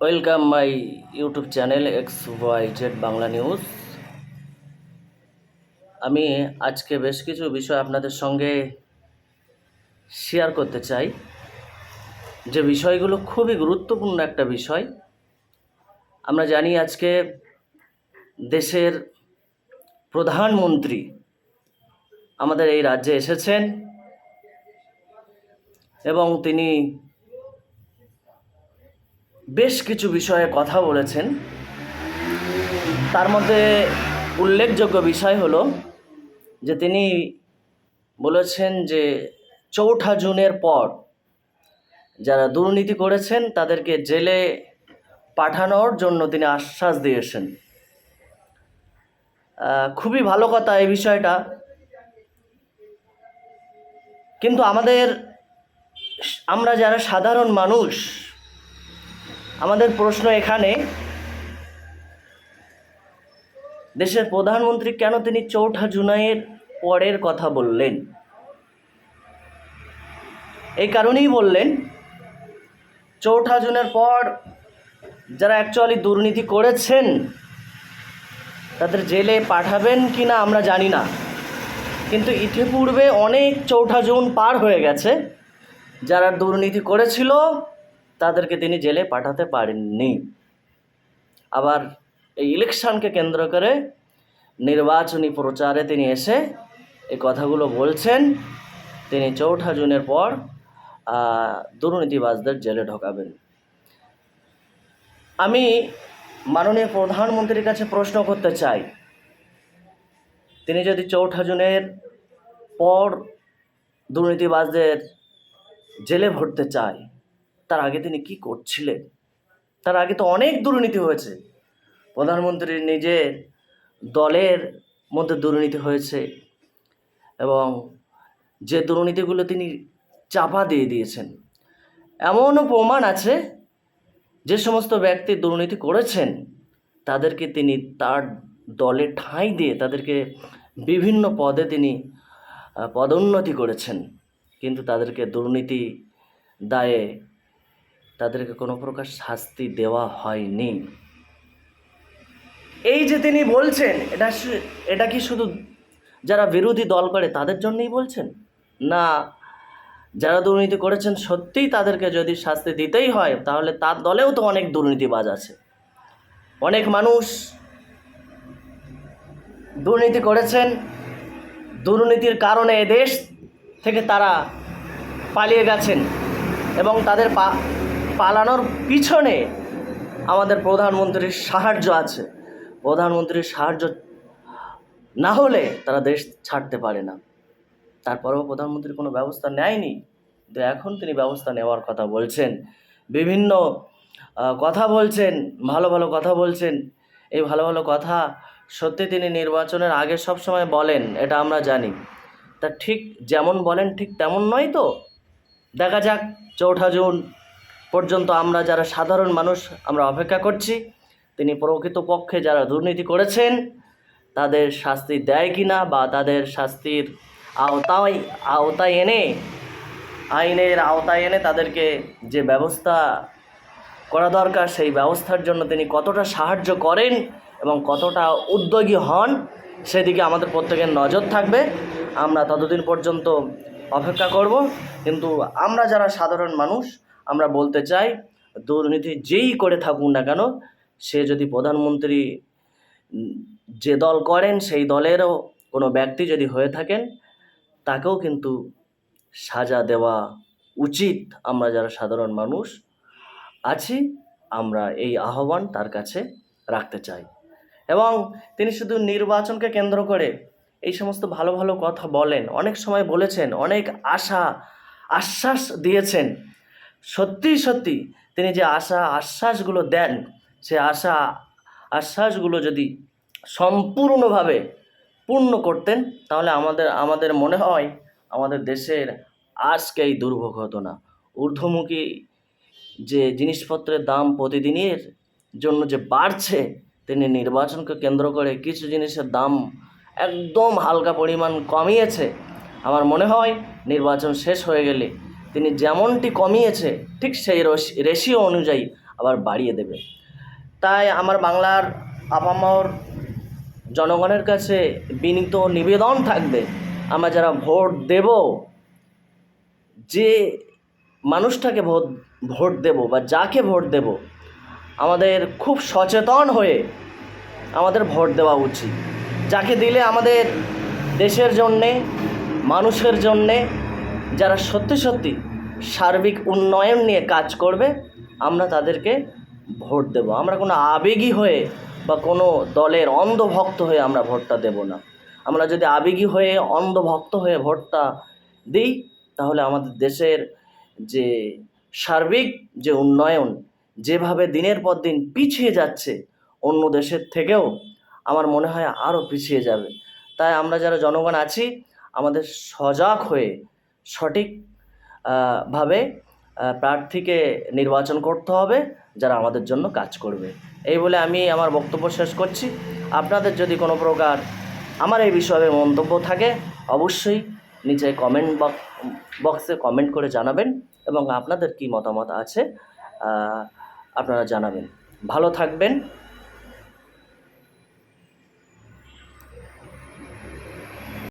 Welcome my YouTube channel X Y Z Bangla news. আমি আজকে বেশ কিছু বিষয় আপনাদের সঙ্গে শেয়ার করতে চাই। যে বিষয়গুলো খুবই গুরুত্বপূর্ণ একটা বিষয়। আমরা জানি আজকে দেশের প্রধানমন্ত্রী আমাদের এই রাজ্যে এসেছেন এবং তিনি বেশ কিছু বিষয়ে কথা বলেছেন। তার মধ্যে উল্লেখযোগ্য বিষয় হলো যে তিনি বলেছেন যে চৌঠা জুনের পর যারা দুর্নীতি করেছেন, তাদেরকে জেলে পাঠানোর জন্য তিনি আশ্বাস দিয়েছেন। খুবই ভালো কথা এই বিষয়টা। কিন্তু আমাদের, আমরা যারা সাধারণ মানুষ আমাদের প্রশ্ন এখানে, দেশের প্রধানমন্ত্রী কেন তিনি চৌঠা জুলাইয়ের পরের কথা বললেন? এই কারণেই বললেন, চৌঠা জুনের পর যারা অ্যাকচুয়ালি দুর্নীতি করেছেন, তাদের জেলে পাঠাবেন কি না আমরা জানি না। কিন্তু ইতিপূর্বে অনেক চৌঠা জুন পার হয়ে গেছে, যারা দুর্নীতি করেছিল তাদেরকে তিনি জেলে পাঠাতে পারেননি। আবার এই ইলেকশনকে কেন্দ্র করে নির্বাচনী প্রচারে তিনি এসে এই কথাগুলো বলছেন। তিনি চৌঠা জুনের পর দুর্নীতিবাজদের জেলে ঢোকাবেন। আমি মাননীয় প্রধানমন্ত্রীর কাছে প্রশ্ন করতে চাই। তিনি যদি চৌঠা জুনের পর দুর্নীতিবাজদের জেলে ভরতে চায় তার আগে তিনি কি করছিলেন? তার আগে তো অনেক দুর্নীতি হয়েছে। প্রধানমন্ত্রীর নিজের দলের মধ্যে দুর্নীতি হয়েছে এবং যে দুর্নীতিগুলো তিনি চাপা দিয়ে দিয়েছেন, এমনও প্রমাণ আছে যে সমস্ত ব্যক্তি দুর্নীতি করেছেন, তাদেরকে তিনি তার দলে ঠাঁই দিয়ে তাদেরকে বিভিন্ন পদে তিনি পদোন্নতি করেছেন। কিন্তু তাদেরকে দুর্নীতি দায়ে তাদেরকে কোনো প্রকার শাস্তি দেওয়া হয়নি। এই যে তিনি বলছেন, এটা এটা কি শুধু যারা বিরোধী দল করে তাদের জন্যই বলছেন? না, যারা দুর্নীতি করেছেন সত্যিই তাদেরকে যদি শাস্তি দিতেই হয়, তাহলে তার দলেও তো অনেক দুর্নীতিবাজ আছে। অনেক মানুষ দুর্নীতি করেছেন, দুর্নীতির কারণে এ দেশ থেকে তারা পালিয়ে গেছেন এবং তাদের পা পালানোর পিছনে আমাদের প্রধানমন্ত্রীর সাহায্য আছে। প্রধানমন্ত্রীর সাহায্য না হলে তারা দেশ ছাড়তে পারে না। তারপরেও প্রধানমন্ত্রী কোনো ব্যবস্থা নেয়নি। কিন্তু এখন তিনি ব্যবস্থা নেওয়ার কথা বলছেন। বিভিন্ন কথা বলছেন, ভালো ভালো কথা বলছেন। এই ভালো ভালো কথা সত্যি তিনি নির্বাচনের আগে সব সময় বলেন, এটা আমরা জানি। তা ঠিক যেমন বলেন ঠিক তেমন নয় তো? দেখা যাক, চৌঠা জুন পর্যন্ত আমরা যারা সাধারণ মানুষ, আমরা অপেক্ষা করছি। তিনি প্রকৃতপক্ষে যারা দুর্নীতি করেছেন, তাদের শাস্তি দেয় কি না বা তাদের শাস্তির আওতায় আওতায় এনে, আইনের আওতায় এনে তাদেরকে যে ব্যবস্থা করা দরকার, সেই ব্যবস্থার জন্য তিনি কতটা সাহায্য করেন এবং কতটা উদ্যোগী হন, সেদিকে আমাদের প্রত্যেকের নজর থাকবে। আমরা ততদিন পর্যন্ত অপেক্ষা করব। কিন্তু আমরা যারা সাধারণ মানুষ আমরা বলতে চাই, দুর্নীতি যেই করে থাকুক না কেন, সে যদি প্রধানমন্ত্রী যে দল করেন, সেই দলেরও কোনো ব্যক্তি যদি হয়ে থাকেন, তাকেও কিন্তু সাজা দেওয়া উচিত। আমরা যারা সাধারণ মানুষ আছি, আমরা এই আহ্বান তার কাছে রাখতে চাই। এবং তিনি শুধু নির্বাচনকে কেন্দ্র করে এই সমস্ত ভালো ভালো কথা বলেন, অনেক সময় বলেছেন, অনেক আশা, আশ্বাস দিয়েছেন। সত্যি সত্যি তিনি যে আশা, আশ্বাসগুলো দেন, সে আশা, আশ্বাসগুলো যদি সম্পূর্ণভাবে পূর্ণ করতেন, তাহলে আমাদের আমাদের মনে হয় আমাদের দেশের আজকে এই দুর্ভোগ হতো না। ঊর্ধ্বমুখী যে জিনিসপত্রের দাম প্রতিদিনের জন্য যে বাড়ছে, তিনি নির্বাচনকে কেন্দ্র করে কিছু জিনিসের দাম একদম হালকা পরিমাণ কমিয়েছে। আমার মনে হয় নির্বাচন শেষ হয়ে গেলে তিনি যেমনটি কমিয়েছে, ঠিক সেই রেশিও অনুযায়ী আবার বাড়িয়ে দেবে। তাই আমার বাংলার আপামর জনগণের কাছে বিনীত নিবেদন থাকবে, আমরা যারা ভোট দেব, যে মানুষটাকে ভোট ভোট দেব বা যাকে ভোট দেব, আমাদের খুব সচেতন হয়ে আমাদের ভোট দেওয়া উচিত। যাকে দিলে আমাদের দেশের জন্যে, মানুষের জন্যে যারা সত্যি সত্যি সার্বিক উন্নয়ন নিয়ে কাজ করবে, আমরা তাদেরকে ভোট দেব। আমরা কোনো আবেগী হয়ে বা কোনো দলের অন্ধভক্ত হয়ে আমরা ভোটটা দেব না। আমরা যদি আবেগী হয়ে, অন্ধভক্ত হয়ে ভোটটা দিই, তাহলে আমাদের দেশের যে সার্বিক যে উন্নয়ন, যেভাবে দিনের পর দিন পিছিয়ে যাচ্ছে, অন্য দেশের থেকেও আমার মনে হয় আরও পিছিয়ে যাবে। তাই আমরা যারা জনগণ আছি, আমাদের সজাগ হয়ে সঠিক ভাবে প্রার্থীকে নির্বাচন করতে হবে, যারা আমাদের জন্য কাজ করবে। এই বলে আমি আমার বক্তব্য শেষ করছি। আপনাদের যদি কোনো প্রকার আমার এই বিষয়ে মন্তব্য থাকে, অবশ্যই নিচে কমেন্ট বক্সে কমেন্ট করে জানাবেন এবং আপনাদের কি মতামত আছে আপনারা জানাবেন। ভালো থাকবেন।